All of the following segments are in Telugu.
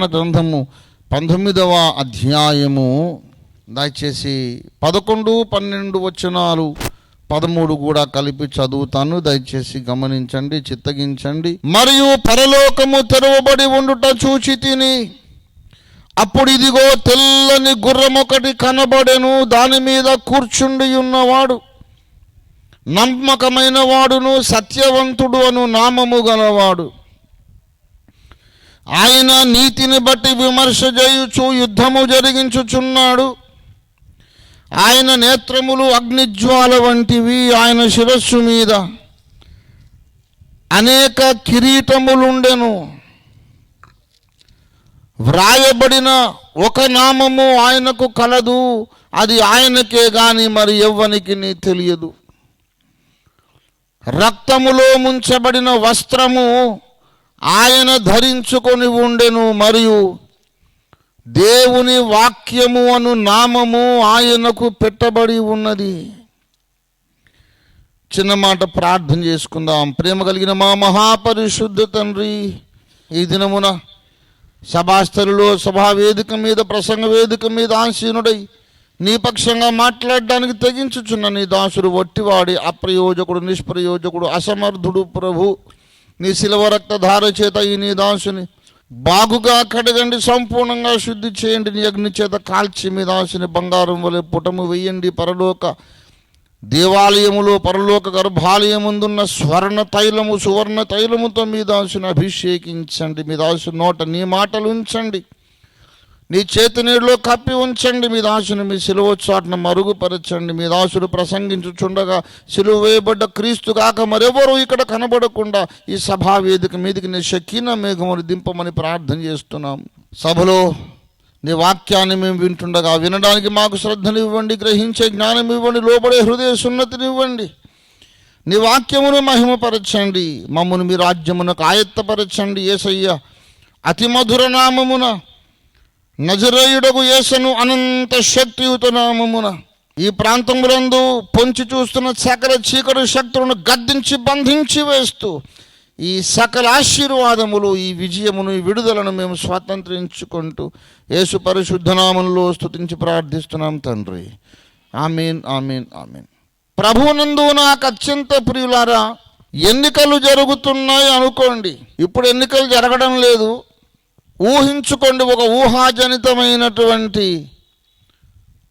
ప్రకటన గ్రంథము పంతొమ్మిదవ అధ్యాయము దయచేసి పదకొండు పన్నెండు వచనాలు పదమూడు కూడా కలిపి చదువుతాను. దయచేసి గమనించండి చిత్తగించండి. మరియు పరలోకము తెరవబడి ఉండుట చూచి తిని అప్పుడు ఇదిగో తెల్లని గుర్రం ఒకటి కనబడెను దాని మీద కూర్చుండి ఉన్నవాడు. నమ్మకమైన వాడును సత్యవంతుడు అను నామము గలవాడు. ఆయన నీతిని బట్టి విమర్శ చేయుచు యుద్ధము జరిగించుచున్నాడు. ఆయన నేత్రములు అగ్నిజ్వాల వంటివి ఆయన శిరస్సు మీద. అనేక కిరీటములుండెను. వ్రాయబడిన ఒక నామము ఆయనకు కలదు. అది ఆయనకే గాని మరి ఎవ్వనికి తెలియదు. రక్తములో ముంచబడిన వస్త్రము ఆయన ధరించుకొని ఉండెను మరియు దేవుని వాక్యము అను నామము ఆయనకు పెట్టబడి ఉన్నది. చిన్న మాట ప్రార్థన చేసుకుందాం. ప్రేమ కలిగిన మా మహాపరిశుద్ధ తండ్రి ఈ దినమున సభాస్థలులో సభా వేదిక మీద ప్రసంగ వేదిక మీద ఆసీనుడై నీ పక్షంగా మాట్లాడడానికి తెగించుచున్న నీ దాసుడు వట్టివాడి అప్రయోజకుడు నిష్ప్రయోజకుడు అసమర్థుడు ప్రభు. నీ శిలవ రక్తధార చేత ఈ నీ దాసుని బాగుగా కడగండి సంపూర్ణంగా శుద్ధి చేయండి. నీ అగ్ని చేత కాల్చి మీ దాసుని బంగారం వలె పుటము వేయండి. పరలోక దేవాలయములో పరలోక గర్భాలయముందున్న స్వర్ణ తైలము సువర్ణ తైలముతో మీ దాసుని అభిషేకించండి. మీ దాసు నోట నీ మాటలు ఉంచండి. నీ చేతి నీళ్ళలో కప్పి ఉంచండి మీ దాసుని మీ సిలువ చాటున మరుగుపరచండి మీ దాసుడు ప్రసంగించుచుండగా సిలువ వేయబడ్డ క్రీస్తు కాక మరెవరూ ఇక్కడ కనబడకుండా ఈ సభా వేదిక మీదకి నీ శకీన మేఘములు దింపమని ప్రార్థన చేస్తున్నాం. సభలో నీ వాక్యాన్ని మేము వింటుండగా వినడానికి మాకు శ్రద్ధనివ్వండి గ్రహించే జ్ఞానం ఇవ్వండి లోబడే హృదయ సున్నతినివ్వండి నీ వాక్యమును మహిమపరచండి మమ్మను మీ రాజ్యమునకు ఆయత్తపరచండి ఏసయ్య. అతి మధుర నామమున నజరేయుడకు యేసను అనంత శక్తియుత నామమున ఈ ప్రాంతములందు పొంచి చూస్తున్న సకల చీకటి శక్తులను గద్దించి బంధించి వేస్తూ ఈ సకల ఆశీర్వాదములు ఈ విజయమును ఈ విడుదలను మేము స్వాతంత్రించుకుంటూ యేసు పరిశుద్ధనామంలో స్థుతించి స్తుతించి ప్రార్థిస్తున్నాం తండ్రి. ఆమెన్ ఆమెన్ ఆమీన్. ప్రభునందు నాకు అత్యంత ప్రియులారా ఎన్నికలు జరుగుతున్నాయి అనుకోండి. ఇప్పుడు ఎన్నికలు జరగడం లేదు. ఊహించుకోండి ఒక ఊహాజనితమైనటువంటి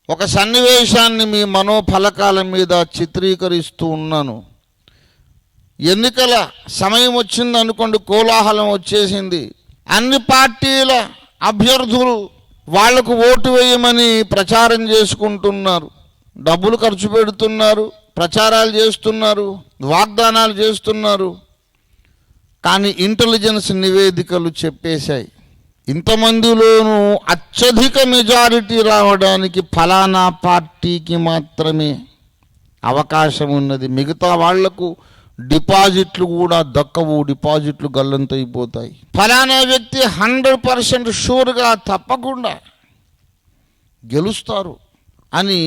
ఒక సన్నివేశాన్ని మీ మనోఫలకాల మీద చిత్రీకరిస్తూ ఉన్నాను. ఎన్నికల సమయం వచ్చింది అనుకోండి కోలాహలం వచ్చేసింది. అన్ని పార్టీల అభ్యర్థులు వాళ్ళకు ఓటు వేయమని ప్రచారం చేసుకుంటున్నారు. డబ్బులు ఖర్చు పెడుతున్నారు ప్రచారాలు చేస్తున్నారు వాగ్దానాలు చేస్తున్నారు. కానీ ఇంటెలిజెన్స్ నివేదికలు చెప్పేశాయి. ఇంతమందిలోనూ అత్యధిక మెజారిటీ రావడానికి ఫలానా పార్టీకి మాత్రమే అవకాశం ఉన్నది. మిగతా వాళ్ళకు డిపాజిట్లు కూడా దక్కవు. డిపాజిట్లు గల్లంతైపోతాయి ఫలానా వ్యక్తి హండ్రెడ్ పర్సెంట్ షూర్గా తప్పకుండా గెలుస్తారు అని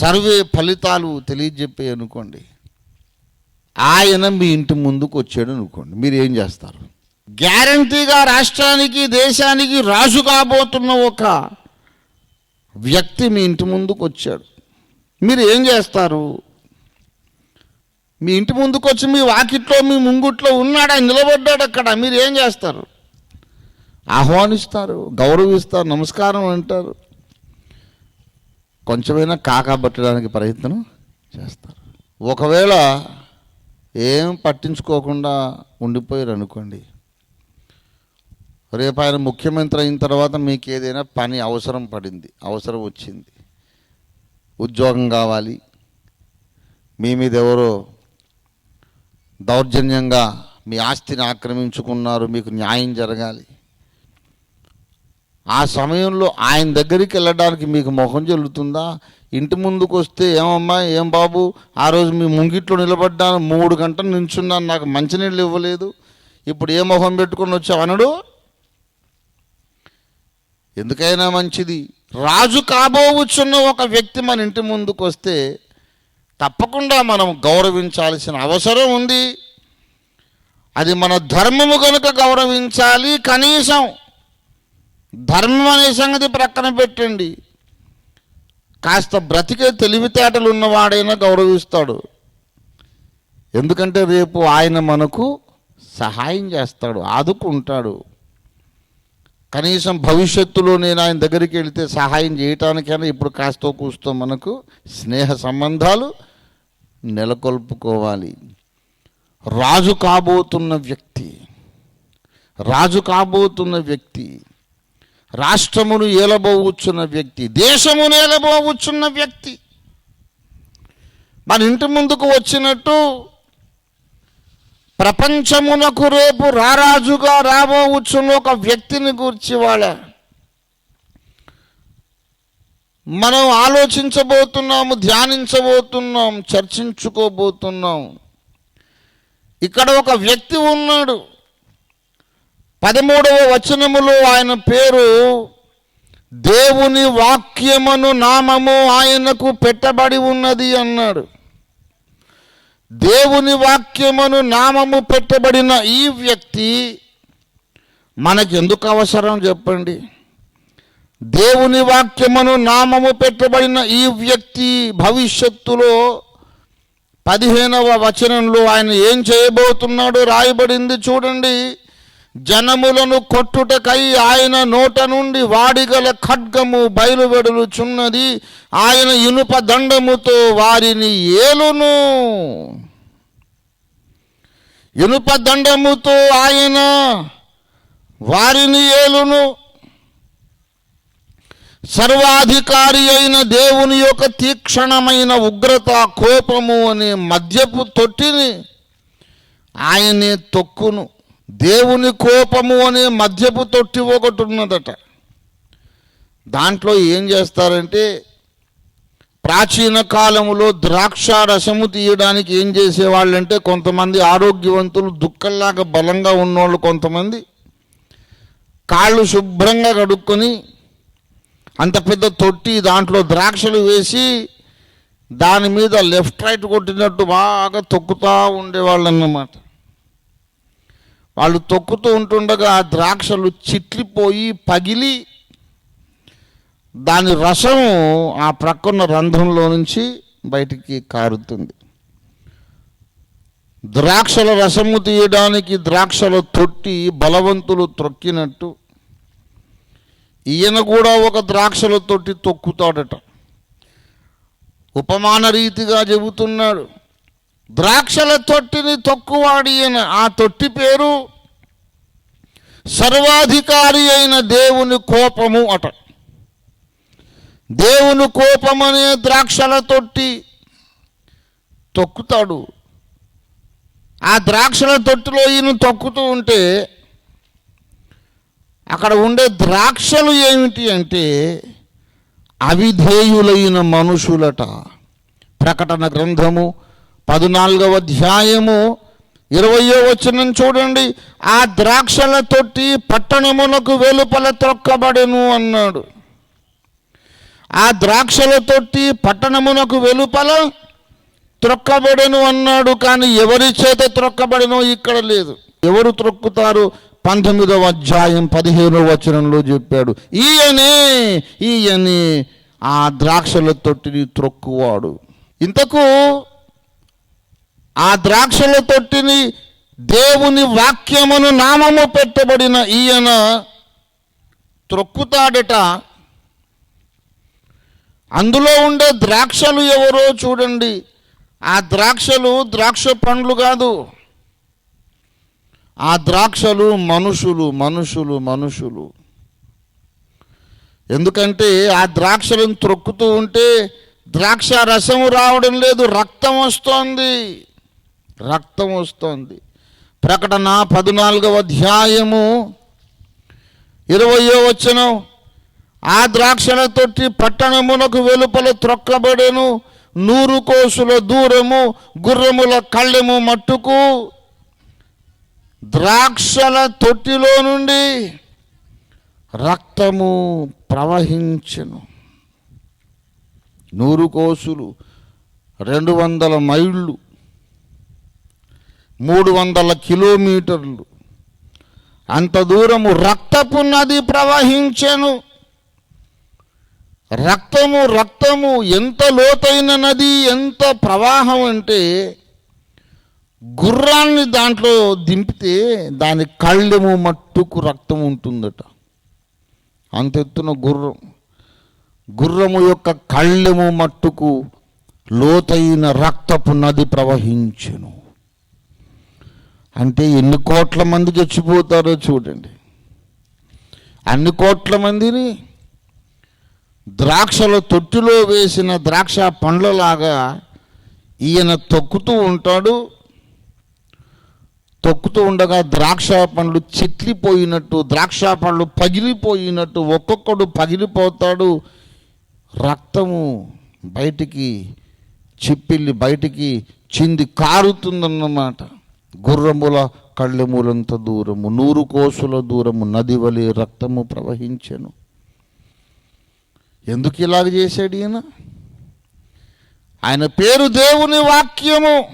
సర్వే ఫలితాలు తెలియజెప్పాయి అనుకోండి. ఆయన మీ ఇంటి ముందుకు వచ్చాడు అనుకోండి మీరు ఏం చేస్తారు? గ్యారంటీగా రాష్ట్రానికి దేశానికి రాజు కాబోతున్న ఒక వ్యక్తి మీ ఇంటి ముందుకు వచ్చాడు. మీరు ఏం చేస్తారు? మీ ఇంటి ముందుకు వచ్చి మీ వాకిట్లో మీ ముంగుట్లో ఉన్నాడా? నిలబడ్డాడు అక్కడ? మీరు ఏం చేస్తారు? ఆహ్వానిస్తారు గౌరవిస్తారు నమస్కారం అంటారు. కొంచెమైనా కాకాబట్టడానికి ప్రయత్నం చేస్తారు. ఒకవేళ ఏం పట్టించుకోకుండా ఉండిపోయారు అనుకోండి రేపు ఆయన ముఖ్యమంత్రి అయిన తర్వాత మీకు ఏదైనా పని అవసరం పడింది అవసరం వచ్చింది ఉద్యోగం కావాలి మీ మీద ఎవరో దౌర్జన్యంగా మీ ఆస్తిని ఆక్రమించుకున్నారు మీకు న్యాయం జరగాలి. ఆ సమయంలో ఆయన దగ్గరికి వెళ్ళడానికి మీకు మొహం చెల్లుతుందా ఇంటి ముందుకు వస్తే ఏమమ్మా ఏం బాబు ఆ రోజు మీ ముంగిట్లో నిలబడ్డాను మూడు గంటలు నించున్నాను నాకు మంచినీళ్ళు ఇవ్వలేదు ఇప్పుడు ఏ మొహం పెట్టుకుని వచ్చావు అనడు? ఎందుకైనా మంచిది. రాజు కాబోవచ్చున్న ఒక వ్యక్తి మన ఇంటి ముందుకు వస్తే తప్పకుండా మనం గౌరవించాల్సిన అవసరం ఉంది. అది మన ధర్మము కనుక గౌరవించాలి కనీసం ధర్మం అనే సంగతి ప్రక్కన పెట్టండి. కాస్త బ్రతికే తెలివితేటలు ఉన్నవాడైనా గౌరవిస్తాడు. ఎందుకంటే రేపు ఆయన మనకు సహాయం చేస్తాడు ఆదుకుంటాడు. కనీసం భవిష్యత్తులో నేను ఆయన దగ్గరికి వెళితే సహాయం చేయటానికైనా ఇప్పుడు కాస్తో కూస్తో మనకు స్నేహ సంబంధాలు నెలకొల్పుకోవాలి. రాజు కాబోతున్న వ్యక్తి రాజు కాబోతున్న వ్యక్తి రాష్ట్రమును ఏలబోవచ్చున్న వ్యక్తి దేశమును ఏలబోవచ్చున్న వ్యక్తి మన ఇంటి ముందుకు వచ్చినట్టు ప్రపంచమునకు రేపు రారాజుగా రాబోవచ్చున్న ఒక వ్యక్తిని గూర్చి వాళ్ళ. మనం ఆలోచించబోతున్నాము ధ్యానించబోతున్నాం చర్చించుకోబోతున్నాం. ఇక్కడ ఒక వ్యక్తి ఉన్నాడు. పదమూడవ వచనములో ఆయన పేరు దేవుని వాక్యమును నామము ఆయనకు పెట్టబడి ఉన్నది అన్నాడు. దేవుని వాక్యమును నామము పెట్టబడిన ఈ వ్యక్తి మనకి ఎందుకు అవసరం చెప్పండి? దేవుని వాక్యమును నామము పెట్టబడిన ఈ వ్యక్తి భవిష్యత్తులో పదిహేనవ వచనంలో ఆయన ఏం చేయబోతున్నాడో రాయబడింది చూడండి. జనములను కొట్టుటకై ఆయన నోట నుండి వాడిగల ఖడ్గము బయలువెడులుచున్నది ఆయన ఇనుప దండముతో వారిని ఏలును. ఇనుప దండముతో ఆయన వారిని ఏలును. సర్వాధికారి అయిన దేవుని యొక్క తీక్షణమైన ఉగ్రత కోపము అనే మద్యపు తొట్టిని ఆయనే తొక్కును. దేవుని కోపము అనే మద్యపు తొట్టి ఒకటి ఉన్నదట. దాంట్లో ఏం చేస్తారంటే ప్రాచీన కాలములో ద్రాక్ష రసము తీయడానికి ఏం చేసేవాళ్ళంటే కొంతమంది ఆరోగ్యవంతులు దుక్కల్లాగా బలంగా ఉన్నోళ్ళు కొంతమంది కాళ్ళు శుభ్రంగా కడుక్కొని అంత పెద్ద తొట్టి దాంట్లో ద్రాక్షలు వేసి దాని మీద లెఫ్ట్ రైట్ కొట్టినట్టు బాగా తొక్కుతూ ఉండేవాళ్ళు అన్నమాట వాళ్ళు తొక్కుతూ ఉంటుండగా ఆ ద్రాక్షలు చిట్లిపోయి పగిలి దాని రసము ఆ ప్రక్కన్న రంధ్రంలో నుంచి బయటికి కారుతుంది. ద్రాక్షల రసము తీయడానికి ద్రాక్షల తొట్టి బలవంతులు త్రొక్కినట్టు ఈయన కూడా ఒక ద్రాక్షల తొట్టి తొక్కుతాడట. ఉపమాన రీతిగా చెబుతున్నాడు. ద్రాక్షల తొట్టిని తొక్కువాడి అయిన ఆ తొట్టి పేరు సర్వాధికారి అయిన దేవుని కోపము అట. దేవుని కోపమనే ద్రాక్షల తొట్టి తొక్కుతాడు. ఆ ద్రాక్షల తొట్టిలో ఈయన తొక్కుతూ ఉంటే అక్కడ ఉండే ద్రాక్షలు ఏమిటి అంటే అవిధేయులైన మనుషులట. ప్రకటన గ్రంథము పద్నాలుగవ అధ్యాయము ఇరవయో వచనం చూడండి. ఆ ద్రాక్షల తొట్టి పట్టణమునకు వెలుపల త్రొక్కబడెను అన్నాడు. ఆ ద్రాక్షల తొట్టి పట్టణమునకు వెలుపల త్రొక్కబడెను అన్నాడు. కానీ ఎవరి చేత త్రొక్కబడెనో ఇక్కడ లేదు. ఎవరు త్రొక్కుతారు? పంతొమ్మిదవ అధ్యాయం పదిహేనవ వచనంలో చెప్పాడు. ఈయనే ఈయనే ఆ ద్రాక్షల తొట్టిని త్రొక్కువాడు. ఇంతకు ఆ ద్రాక్షల తొట్టిని దేవుని వాక్యమును నామము పెట్టబడిన ఈయన త్రొక్కుతాడట. అందులో ఉండే ద్రాక్షలు ఎవరో చూడండి. ఆ ద్రాక్షలు ద్రాక్ష పండ్లు కాదు. ఆ ద్రాక్షలు మనుషులు మనుషులు మనుషులు. ఎందుకంటే ఆ ద్రాక్షలను త్రొక్కుతూ ఉంటే ద్రాక్ష రసము రావడం లేదు రక్తం వస్తోంది. రక్తం వస్తోంది. ప్రకటన పద్నాలుగవ అధ్యాయము ఇరవయో వచనం. ఆ ద్రాక్షల తొట్టి పట్టణమునకు వెలుపల త్రొక్కబడెను. నూరు కోసుల దూరము గుర్రముల కళ్ళెము మట్టుకు. ద్రాక్షల తొట్టిలో నుండి రక్తము ప్రవహించెను. నూరు కోసులు రెండు వందల మైళ్ళు మూడు వందల కిలోమీటర్లు. అంత దూరము రక్తపు నది ప్రవహించెను. రక్తము రక్తము ఎంత లోతైన నది ఎంత ప్రవాహం అంటే గుర్రాన్ని దాంట్లో దింపితే దాని కళ్ళెము మట్టుకు రక్తం ఉంటుందట. అంత ఎత్తున గుర్రం గుర్రము యొక్క కళ్ళెము మట్టుకు లోతైన రక్తపు నది ప్రవహించెను. అంటే ఎన్ని కోట్ల మంది చచ్చిపోతారో చూడండి. అన్ని కోట్ల మందిని ద్రాక్షల తొట్టిలో వేసిన ద్రాక్ష పండ్లలాగా ఈయన తొక్కుతూ ఉంటాడు. తొక్కుతూ ఉండగా ద్రాక్ష పండ్లు చిట్లిపోయినట్టు ద్రాక్ష పండ్లు పగిలిపోయినట్టు ఒక్కొక్కడు పగిలిపోతాడు. రక్తము బయటికి చిప్పిల్లి బయటికి చింది కారుతుందన్నమాట. గుర్రముల కళ్ళెములంత దూరము నూరు కోసుల దూరము నది వలె రక్తము ప్రవహించెను. ఎందుకు ఇలాగ చేశాడు ఈయన? ఆయన పేరు దేవుని వాక్యము.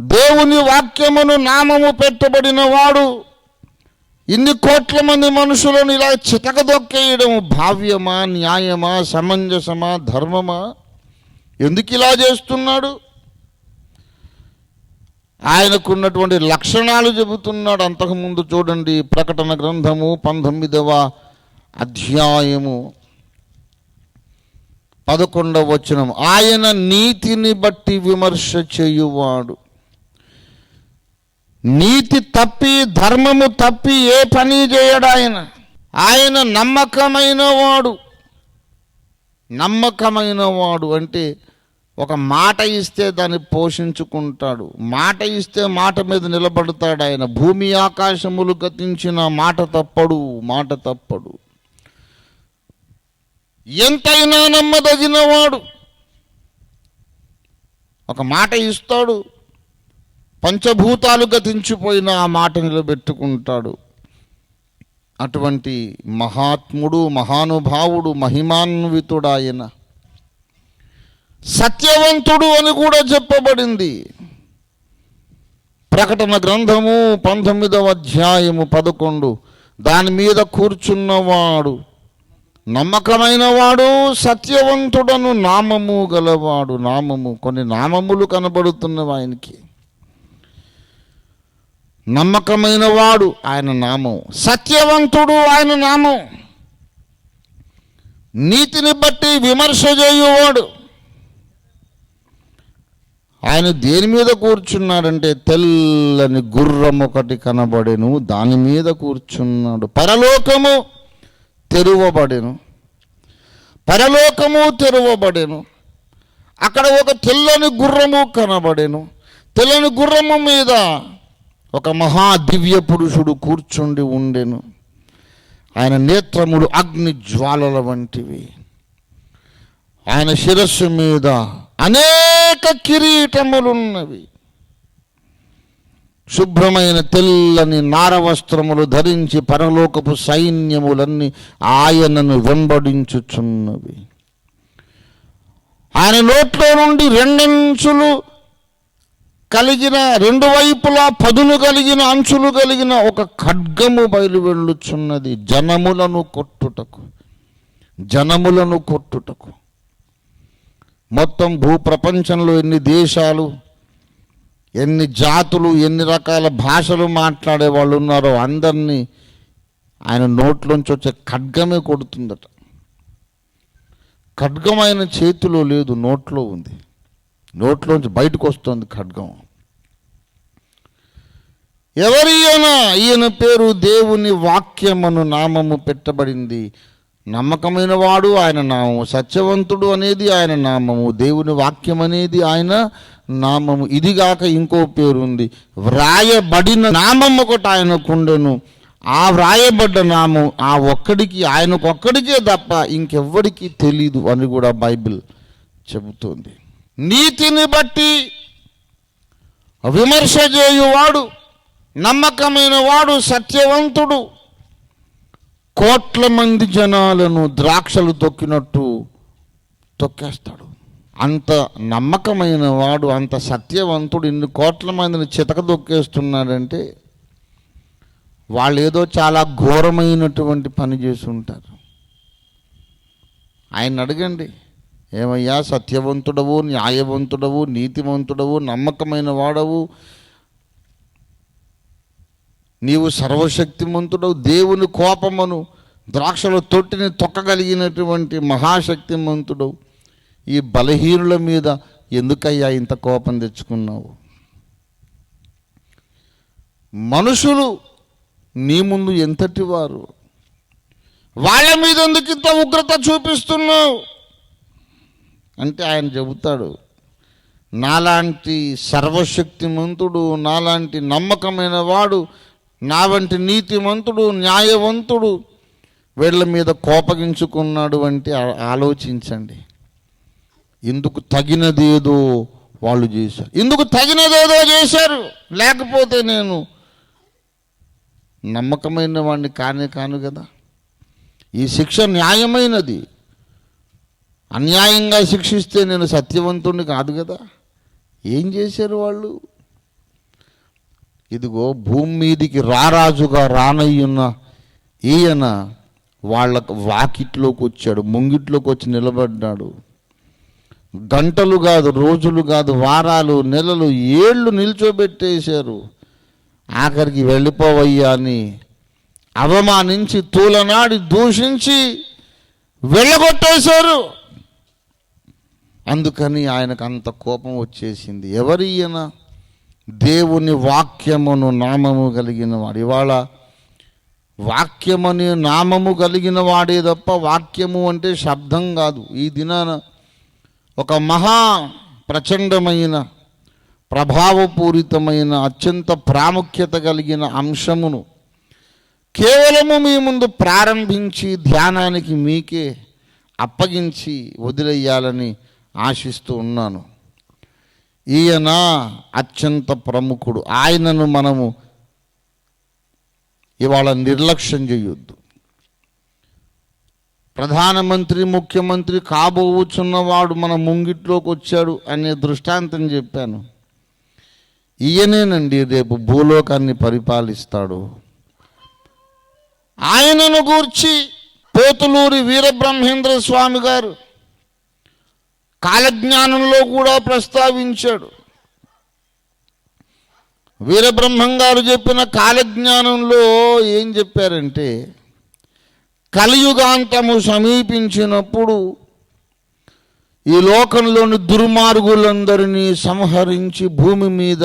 దేవుని వాక్యమును నామము పెట్టబడిన వాడు ఇన్ని కోట్ల మంది మనుషులను ఇలా చితకదొక్కేయడం భావ్యమా న్యాయమా సమంజసమా ధర్మమా? ఎందుకు ఇలా చేస్తున్నాడు? ఆయనకున్నటువంటి లక్షణాలు చెబుతున్నాడు అంతకుముందు చూడండి ప్రకటన గ్రంథము పంతొమ్మిదవ అధ్యాయము పదకొండవ వచనం. ఆయన నీతిని బట్టి విమర్శ చేయువాడు. నీతి తప్పి ధర్మము తప్పి ఏ పని చేయడు ఆయన. ఆయన నమ్మకమైన వాడు. నమ్మకమైన వాడు అంటే ఒక మాట ఇస్తే దాన్ని పోషించుకుంటాడు. మాట ఇస్తే మాట మీద నిలబడతాడు ఆయన. భూమి ఆకాశములు గతించిన మాట తప్పడు మాట తప్పడు. ఎంతైనా నమ్మదగిన వాడు. ఒక మాట ఇస్తాడు పంచభూతాలు గతించిపోయిన ఆ మాట నిలబెట్టుకుంటాడు. అటువంటి మహాత్ముడు మహానుభావుడు మహిమాన్వితుడు ఆయన. సత్యవంతుడు అని కూడా చెప్పబడింది. ప్రకటన గ్రంథము పంతొమ్మిదవ అధ్యాయము పదకొండు. దాని మీద కూర్చున్నవాడు నమ్మకమైన వాడు సత్యవంతుడను నామము గలవాడు. నామము కొన్ని నామములు కనబడుతున్నవి ఆయనకి. నమ్మకమైన వాడు ఆయన నామం. సత్యవంతుడు ఆయన నామం. నీతిని బట్టి విమర్శ చేయువాడు. ఆయన దేని మీద కూర్చున్నాడంటే తెల్లని గుర్రం ఒకటి కనబడెను దాని మీద కూర్చున్నాడు. పరలోకము తెరువబడెను. పరలోకము తెరువబడెను. అక్కడ ఒక తెల్లని గుర్రము కనబడెను. తెల్లని గుర్రము మీద ఒక మహా దివ్య పురుషుడు కూర్చుండి ఉండెను. ఆయన నేత్రములు అగ్ని జ్వాలల వంటివి. ఆయన శిరస్సు మీద అనేక కిరీటములున్నవి. శుభ్రమైన తెల్లని నారవస్త్రములు ధరించి పరలోకపు సైన్యములన్నీ ఆయనను వెంబడించుచున్నవి. ఆయన నోట్లో నుండి రెండంచులు కలిగిన రెండు వైపులా పదును కలిగిన అంచులు కలిగిన ఒక ఖడ్గము బయలు వెళ్ళుచున్నది జనములను కొట్టుటకు జనములను కొట్టుటకు. మొత్తం భూప్రపంచంలో ఎన్ని దేశాలు ఎన్ని జాతులు ఎన్ని రకాల భాషలు మాట్లాడే వాళ్ళు ఉన్నారో అందరినీ ఆయన నోట్లోంచి వచ్చే ఖడ్గమే కొడుతుందట. ఖడ్గం ఆయన చేతిలో లేదు నోట్లో ఉంది. నోట్లోంచి బయటకు వస్తుంది ఖడ్గం. ఎవరి ఈయన ఈయన పేరు దేవుని వాక్యమను నామము పెట్టబడింది. నమ్మకమైన వాడు ఆయన నామము సత్యవంతుడు అనేది ఆయన నామము దేవుని వాక్యం అనేది ఆయన నామము. ఇదిగాక ఇంకో పేరు ఉంది వ్రాయబడిన నామం ఒకటి ఆయనకుండెను ఆ వ్రాయబడ్డ నామం ఆ ఒక్కడికి ఆయనకొక్కడికే తప్ప ఇంకెవ్వడికి తెలీదు అని కూడా బైబిల్ చెబుతోంది. నీతిని బట్టి విమర్శ చేయువాడు నమ్మకమైన వాడు సత్యవంతుడు. కోట్ల మంది జనాలను ద్రాక్షలు తొక్కినట్టు తొక్కేస్తాడు. అంత నమ్మకమైన వాడు అంత సత్యవంతుడు ఇన్ని కోట్ల మందిని చితక తొక్కేస్తున్నాడంటే వాళ్ళు ఏదో చాలా ఘోరమైనటువంటి పని చేసి ఉంటారు. ఆయన అడగండి ఏమయ్యా సత్యవంతుడవు న్యాయవంతుడవు నీతివంతుడవు నమ్మకమైన వాడవు నీవు సర్వశక్తిమంతుడవు దేవుని కోపమును ద్రాక్షల తొట్టిని తొక్కగలిగినటువంటి మహాశక్తిమంతుడవు. ఈ బలహీనుల మీద ఎందుకయ్యా ఇంత కోపం తెచ్చుకున్నావు? మనుషులు నీ ముందు ఎంతటి వారు వాళ్ళ మీద ఎందుకు ఇంత ఉగ్రత చూపిస్తున్నావు? అంటే ఆయన చెబుతాడు నాలాంటి సర్వశక్తిమంతుడు నాలాంటి నమ్మకమైన వాడు నా వంటి నీతిమంతుడు న్యాయవంతుడు వీళ్ళ మీద కోపగించుకున్నాడు అంటే ఆలోచించండి. ఇందుకు తగినదేదో వాళ్ళు చేశారు. ఇందుకు తగినదేదో చేశారు. లేకపోతే నేను నమ్మకమైన వాడిని కానే కాను కదా. ఈ శిక్ష న్యాయమైనది. అన్యాయంగా శిక్షిస్తే నేను సత్యవంతుడిని కాదు కదా. ఏం చేశారు వాళ్ళు? ఇదిగో భూమి మీదికి రారాజుగా రానయ్యున్న ఈయన వాళ్ళ వాకిట్లోకి వచ్చాడు ముంగిట్లోకి వచ్చి నిలబడ్డాడు. గంటలు కాదు రోజులు కాదు వారాలు నెలలు ఏళ్ళు నిల్చోబెట్టేశారు. ఆఖరికి వెళ్ళిపోవయ్యా అని అవమానించి తూలనాడి దూషించి వెళ్ళగొట్టేశారు. అందుకని ఆయనకు అంత కోపం వచ్చేసింది. ఎవరి ఈయన? దేవుని వాక్యమును నామము కలిగిన వాడు. ఇవాళ వాక్యమని నామము కలిగిన వాడే తప్ప వాక్యము అంటే శబ్దం కాదు. ఈ దినాన ఒక మహా ప్రచండమైన ప్రభావపూరితమైన అత్యంత ప్రాముఖ్యత కలిగిన అంశమును కేవలము మీ ముందు ప్రారంభించి ధ్యానానికి మీకే అప్పగించి వదిలేయాలని ఆశిస్తూ ఉన్నాను. ఈయన అత్యంత ప్రముఖుడు. ఆయనను మనము ఇవాళ నిర్లక్ష్యం చేయొద్దు. ప్రధానమంత్రి ముఖ్యమంత్రి కాబోవచ్చున్నవాడు మన ముంగిట్లోకి వచ్చాడు అనే దృష్టాంతం చెప్పాను. ఈయనేనండి రేపు భూలోకాన్ని పరిపాలిస్తాడు. ఆయనను గూర్చి పోతులూరి వీరబ్రహ్మేంద్ర స్వామి గారు కాలజ్ఞానంలో కూడా ప్రస్తావించాడు. వీరబ్రహ్మం గారు చెప్పిన కాలజ్ఞానంలో ఏం చెప్పారంటే కలియుగాంతము సమీపించినప్పుడు ఈ లోకంలోని దుర్మార్గులందరినీ సంహరించి భూమి మీద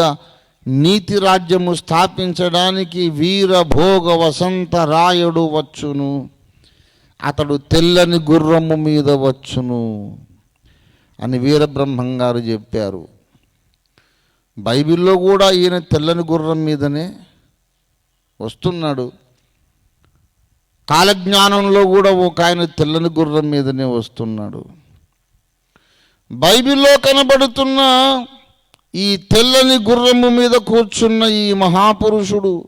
నీతి రాజ్యము స్థాపించడానికి వీరభోగ వసంత రాయుడు వచ్చును. అతడు తెల్లని గుర్రము మీద వచ్చును. అని వీరబ్రహ్మం గారు చెప్పారు. బైబిల్లో కూడా ఈయన తెల్లని గుర్రం మీదనే వస్తున్నాడు. కాలజ్ఞానంలో కూడా ఒక ఆయన తెల్లని గుర్రం మీదనే వస్తున్నాడు. బైబిల్లో కనబడుతున్న ఈ తెల్లని గుర్రము మీద కూర్చున్న ఈ మహాపురుషుడు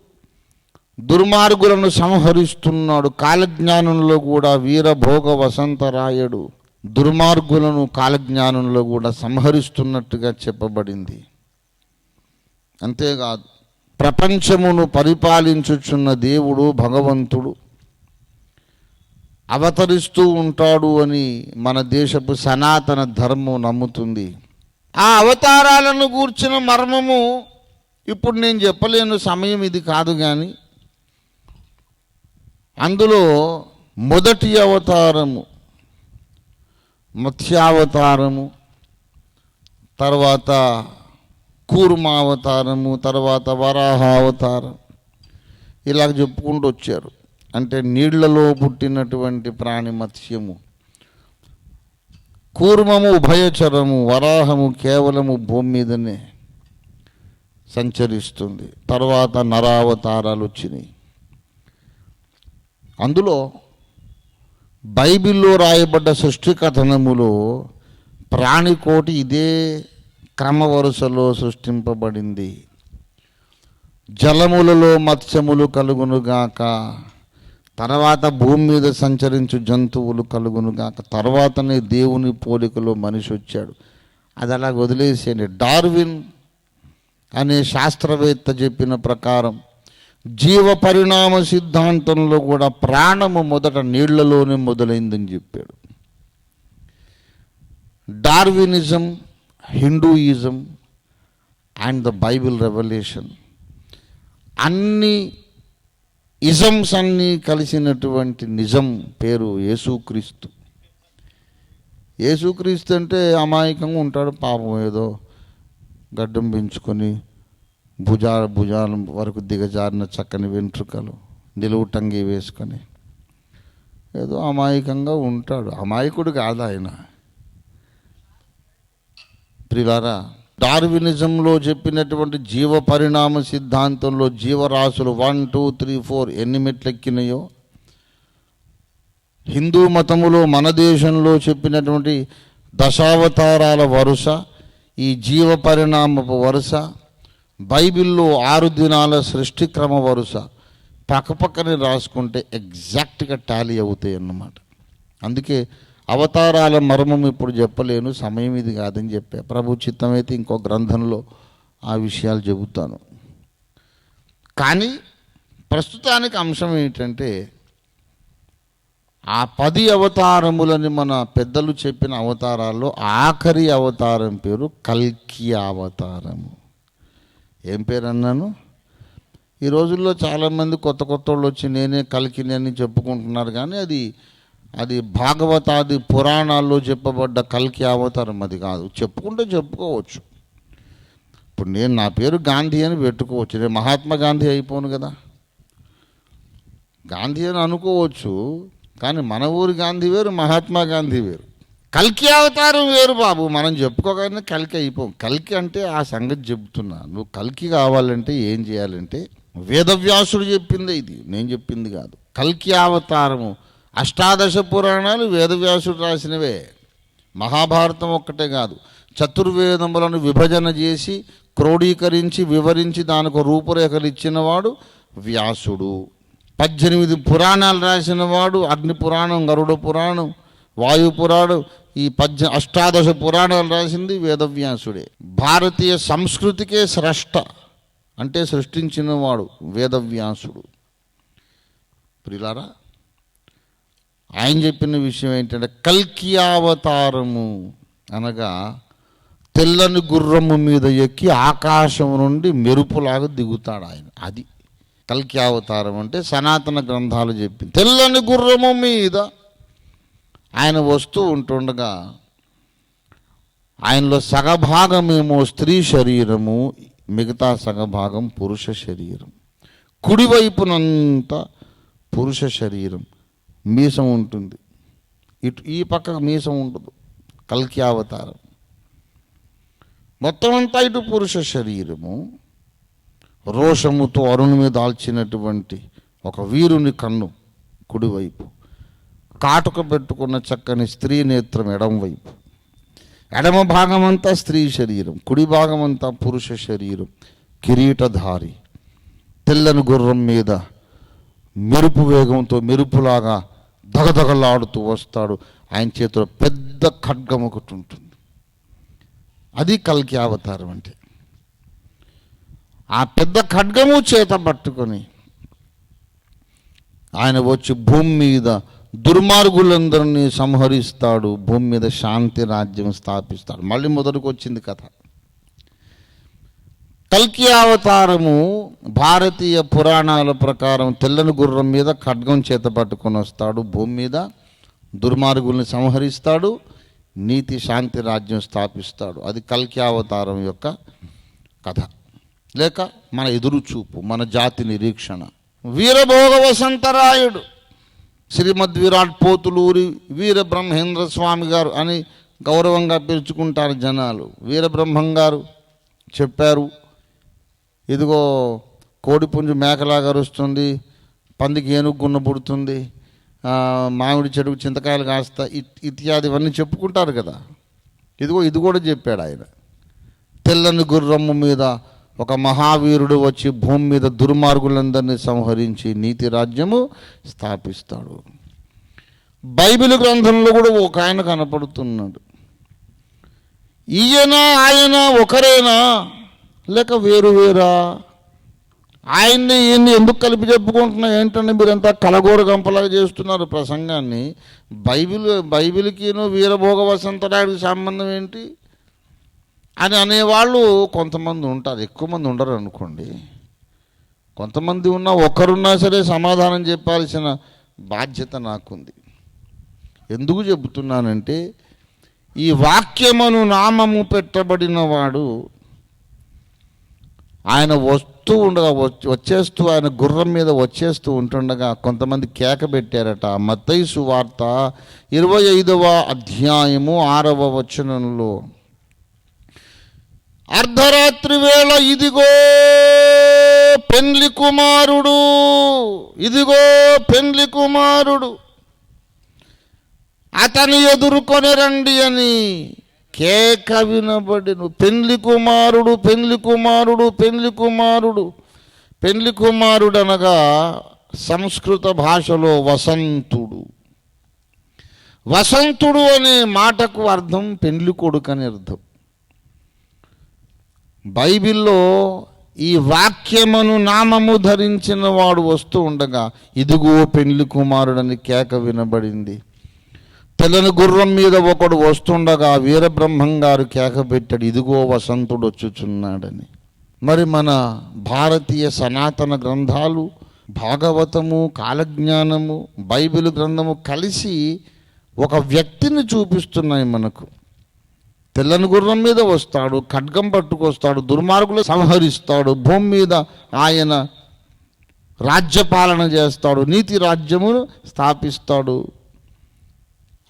దుర్మార్గులను సంహరిస్తున్నాడు. కాలజ్ఞానంలో కూడా వీరభోగ వసంతరాయుడు. దుర్మార్గులను కాలజ్ఞానంలో కూడా సంహరిస్తున్నట్టుగా చెప్పబడింది. అంతేకాదు ప్రపంచమును పరిపాలించుచున్న దేవుడు భగవంతుడు. అవతరిస్తూ ఉంటాడు అని మన దేశపు సనాతన ధర్మం నమ్ముతుంది. ఆ అవతారాలను గూర్చిన మర్మము ఇప్పుడు నేను చెప్పలేను సమయం ఇది కాదు కానీ అందులో మొదటి అవతారము మత్స్యావతారము తర్వాత కూర్మావతారము తర్వాత వరాహావతారం. ఇలాగ చెప్పుకుంటూ వచ్చారు. అంటే నీళ్ళలో పుట్టినటువంటి ప్రాణి మత్స్యము. కూర్మము ఉభయచరము వరాహము కేవలము భూమి మీదనే సంచరిస్తుంది. తర్వాత నరావతారాలు వచ్చినాయి. అందులో బైబిల్లో రాయబడ్డ సృష్టి కథనములో ప్రాణికోటి ఇదే క్రమ వరుసలో సృష్టింపబడింది. జలములలో మత్స్యములు కలుగునుగాక తర్వాత భూమి మీద సంచరించు జంతువులు కలుగునుగాక తర్వాతనే దేవుని పోలికలో మనిషి వచ్చాడు. అది అలా వదిలేసేయండి. డార్విన్ అనే శాస్త్రవేత్త చెప్పిన ప్రకారం జీవ పరిణామ సిద్ధాంతంలో కూడా ప్రాణము మొదట నీళ్ళలోనే మొదలైందని చెప్పాడు. Darwinism Hinduism and the Bible revolution అన్ని ఇజమ్స్ అన్నీ కలిసినటువంటి నిజం పేరు యేసుక్రీస్తు. యేసుక్రీస్తు అంటే అమాయకంగా ఉంటాడు పాపం ఏదో గడ్డం పెంచుకొని భుజాల భుజాల వరకు దిగజారిన చక్కని వెంట్రుకలు నిలువు టంగి వేసుకొని ఏదో అమాయకంగా ఉంటాడు. అమాయకుడు కాదు ఆయన. ప్రిలారా డార్వినిజంలో చెప్పినటువంటి జీవ పరిణామ సిద్ధాంతంలో జీవరాశులు వన్ టూ త్రీ ఫోర్ ఎన్ని మెట్లెక్కినాయో హిందూ మతములో మన దేశంలో చెప్పినటువంటి దశావతారాల వరుస ఈ జీవ పరిణామపు వరుస బైబిల్లో ఆరు దినాల సృష్టి క్రమ వరుస పక్కపక్కనే రాసుకుంటే ఎగ్జాక్ట్గా టాలీ అవుతాయి అన్నమాట. అందుకే అవతారాల మర్మం ఇప్పుడు చెప్పలేను సమయం ఇది కాదని చెప్పా. ప్రభు చిత్తమైతే ఇంకో గ్రంథంలో ఆ విషయాలు చెబుతాను. కానీ ప్రస్తుతానికి అంశం ఏంటంటే ఆ పది అవతారములని మన పెద్దలు చెప్పిన అవతారాల్లో ఆఖరి అవతారం పేరు కల్కి అవతారము. ఏం పేరు అన్నాను? ఈ రోజుల్లో చాలామంది కొత్త కొత్త వాళ్ళు వచ్చి నేనే కల్కిని అని చెప్పుకుంటున్నారు కానీ అది అది భాగవతాది పురాణాల్లో చెప్పబడ్డ కల్కి అవతారం అది కాదు. చెప్పుకుంటే చెప్పుకోవచ్చు. ఇప్పుడు నేను నా పేరు గాంధీ అని పెట్టుకోవచ్చు. నేను మహాత్మా గాంధీ అయిపోను కదా. గాంధీ అని అనుకోవచ్చు కానీ మన ఊరి గాంధీ వేరు మహాత్మా గాంధీ వేరు. కల్కి అవతారం వేరు బాబు. మనం చెప్పుకోగానే కల్కి అయిపోం. కల్కి అంటే ఆ సంగతి చెబుతున్నా. నువ్వు కల్కి కావాలంటే ఏం చేయాలంటే వేదవ్యాసుడు చెప్పింది ఇది. నేను చెప్పింది కాదు. కల్కి అవతారము. అష్టాదశ పురాణాలు వేదవ్యాసుడు రాసినవే. మహాభారతం ఒక్కటే కాదు. చతుర్వేదములను విభజన చేసి క్రోడీకరించి వివరించి దానికి రూపురేఖలు ఇచ్చినవాడు వ్యాసుడు. పద్దెనిమిది పురాణాలు రాసినవాడు అగ్ని పురాణం గరుడ పురాణం వాయు పురాణం ఈ పద్య అష్టాదశ పురాణాలు రాసింది వేదవ్యాసుడే. భారతీయ సంస్కృతికే స్రష్ట అంటే సృష్టించినవాడు వేదవ్యాసుడు. ప్రిలారా ఆయన చెప్పిన విషయం ఏంటంటే కల్కి అవతారము అనగా తెల్లని గుర్రము మీద ఎక్కి ఆకాశం నుండి మెరుపులాగా దిగుతాడు ఆయన. అది కల్కి అవతారం అంటే సనాతన గ్రంథాలు చెప్పింది. తెల్లని గుర్రము మీద ఆయన వస్తూ ఉంటుండగా ఆయనలో సగభాగమేమో స్త్రీ శరీరము మిగతా సగభాగం పురుష శరీరం. కుడివైపునంతా పురుష శరీరం మీసం ఉంటుంది. ఇటు ఈ పక్క మీసం ఉండదు కల్కి అవతారం మొత్తం అంతా ఇటు పురుష శరీరము. రోషముతో అరుణ్ మీద దాల్చినటువంటి ఒక వీరుని కన్ను కుడివైపు. కాటుక పెట్టుకున్న చక్కని స్త్రీ నేత్రం ఎడం వైపు. ఎడమ భాగం అంతా స్త్రీ శరీరం కుడి భాగం అంతా పురుష శరీరం కిరీటధారి. తెల్లని గుర్రం మీద మెరుపు వేగంతో మెరుపులాగా దగదగలాడుతూ వస్తాడు. ఆయన చేతిలో పెద్ద ఖడ్గం ఒకటి ఉంటుంది. అది కల్కి అవతారం అంటే. ఆ పెద్ద ఖడ్గము చేత పట్టుకొని ఆయన వచ్చి భూమి మీద దుర్మార్గులందరినీ సంహరిస్తాడు భూమి మీద శాంతి రాజ్యం స్థాపిస్తాడు. మళ్ళీ మొదటికి వచ్చింది కథ. కల్కి అవతారము భారతీయ పురాణాల ప్రకారం తెల్లని గుర్రం మీద ఖడ్గం చేత పట్టుకొని వస్తాడు భూమి మీద దుర్మార్గుల్ని సంహరిస్తాడు నీతి శాంతి రాజ్యం స్థాపిస్తాడు. అది కల్కి అవతారం యొక్క కథ. లేక మన ఎదురుచూపు మన జాతి నిరీక్షణ. వీరభోగ వసంతరాయుడు. శ్రీమద్ విరాట్ పోతులూరి వీరబ్రహ్మేంద్ర స్వామి గారు అని గౌరవంగా పిలుచుకుంటారు జనాలు. వీరబ్రహ్మం గారు చెప్పారు ఇదిగో కోడిపుంజు మేకలాగా అరుస్తుంది పందికి ఏనుగు గున్న పుడుతుంది మామిడి చెడుకు చింతకాయలు కాస్తా ఇత్యాదివన్నీ ఇత్యాది ఇవన్నీ చెప్పుకుంటారు కదా. ఇదిగో ఇది కూడా చెప్పాడు ఆయన. తెల్లని గుర్రము మీద ఒక మహావీరుడు వచ్చి భూమి మీద దుర్మార్గులందరినీ సంహరించి నీతి రాజ్యము స్థాపిస్తాడు. బైబిల్ గ్రంథంలో కూడా ఒక ఆయన కనపడుతున్నాడు. ఈయన ఆయన ఒకరేనా? లేక వేరు వేరా? ఆయన్ని ఈయన్ని ఎందుకు కలిపి చెప్పుకుంటున్నా ఏంటంటే మీరంతా కలగూర గంపలాగా చేస్తున్నారు ప్రసంగాన్ని. బైబిల్ బైబిల్కిను వీరభోగ వసంతరాయుడికి సంబంధం ఏంటి? అని అనేవాళ్ళు కొంతమంది ఉంటారు ఎక్కువ మంది ఉండరు అనుకోండి. కొంతమంది ఉన్నా ఒక్కరున్నా సరే సమాధానం చెప్పాల్సిన బాధ్యత నాకుంది. ఎందుకు చెబుతున్నానంటే ఈ వాక్యమును నామము పెట్టబడిన వాడు ఆయన వస్తూ ఉండగా వచ్చేస్తూ ఆయన గుర్రం మీద వచ్చేస్తూ ఉంటుండగా కొంతమంది కేక పెట్టారట. మతైసు వార్త ఇరవై ఐదవ అధ్యాయము ఆరవ వచనంలో అర్ధరాత్రి వేళ ఇదిగో పెండ్లి కుమారుడు ఇదిగో పెండ్లి కుమారుడు. అతని ఎదుర్కొని రండి అని కేక వినబడిను. పెండ్లి కుమారుడు పెండ్లి కుమారుడు పెండ్లి కుమారుడు. పెండ్లి కుమారుడు అనగా సంస్కృత భాషలో వసంతుడు. వసంతుడు అనే మాటకు అర్థం పెండ్లి కొడుకు అని అర్థం. బైబిల్లో ఈ వాక్యమును నామము ధరించిన వాడు వస్తూ ఉండగా ఇదిగో పెండ్లి కుమారుడని కేక వినబడింది. తెల్లని గుర్రం మీద ఒకడు వస్తుండగా వీరబ్రహ్మం గారు కేక పెట్టాడు ఇదిగో వసంతుడు వచ్చుచున్నాడని. మరి మన భారతీయ సనాతన గ్రంథాలు భాగవతము కాలజ్ఞానము బైబిల్ గ్రంథము కలిసి ఒక వ్యక్తిని చూపిస్తున్నాయి మనకు. తెల్లని గుర్రం మీద వస్తాడు ఖడ్గం పట్టుకొస్తాడు దుర్మార్గులు సంహరిస్తాడు భూమి మీద ఆయన రాజ్యపాలన చేస్తాడు నీతి రాజ్యమును స్థాపిస్తాడు.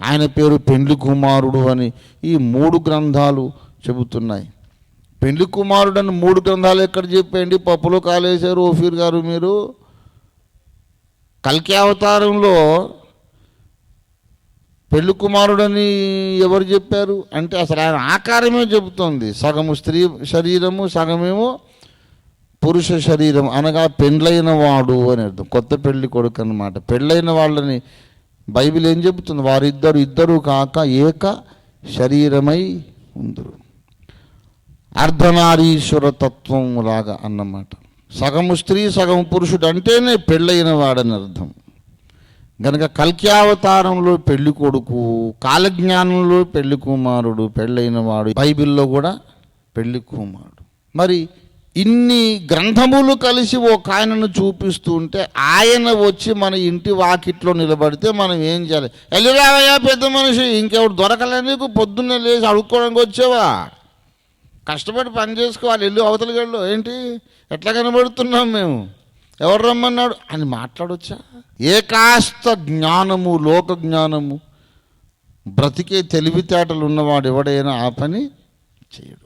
ఆయన పేరు పెండ్లి కుమారుడు అని ఈ మూడు గ్రంథాలు చెబుతున్నాయి. పెండ్లి కుమారుడు అని మూడు గ్రంథాలు ఎక్కడ చెప్పండి పప్పులో కాలేశారు ఓఫీర్ గారు మీరు. కల్కి అవతారంలో పెళ్ళి కుమారుడని ఎవరు చెప్పారు? అంటే అసలు ఆయన ఆకారమే చెబుతోంది. సగము స్త్రీ శరీరము సగమేమో పురుష శరీరం. అనగా పెండ్లైన వాడు అని అర్థం. కొత్త పెళ్ళి కొడుకు అన్నమాట. పెళ్ళైన వాళ్ళని బైబిల్ ఏం చెబుతుంది? వారిద్దరు ఇద్దరు కాక ఏక శరీరమై ఉందరు. అర్ధనారీశ్వర తత్వం లాగా అన్నమాట. సగము స్త్రీ సగం పురుషుడు అంటేనే పెళ్ళైన వాడని అర్థం. గనక కల్క్యావతారంలో పెళ్ళి కొడుకు కాలజ్ఞానంలో పెళ్ళి కుమారుడు పెళ్ళైన వాడు బైబిల్లో కూడా పెళ్ళి కుమారుడు. మరి ఇన్ని గ్రంథములు కలిసి ఒక ఆయనను చూపిస్తూ ఉంటే ఆయన వచ్చి మన ఇంటి వాకిట్లో నిలబడితే మనం ఏం చేయాలి? ఎల్లిరావయ్యా పెద్ద మనిషి ఇంకెవడు దొరకలే నీకు? పొద్దున్నే లేచి అడుక్కోవడానికి వచ్చావా? కష్టపడి పని చేసుకోవాలి వెళ్ళి అవతలికి వెళ్ళు. ఏంటి? ఎట్లా కనబడుతున్నాం మేము? ఎవరు రమ్మన్నాడు? అని మాట్లాడొచ్చా? ఏ కాస్త జ్ఞానము లోక జ్ఞానము బ్రతికే తెలివితేటలు ఉన్నవాడు ఎవడైనా ఆ పని చేయడు.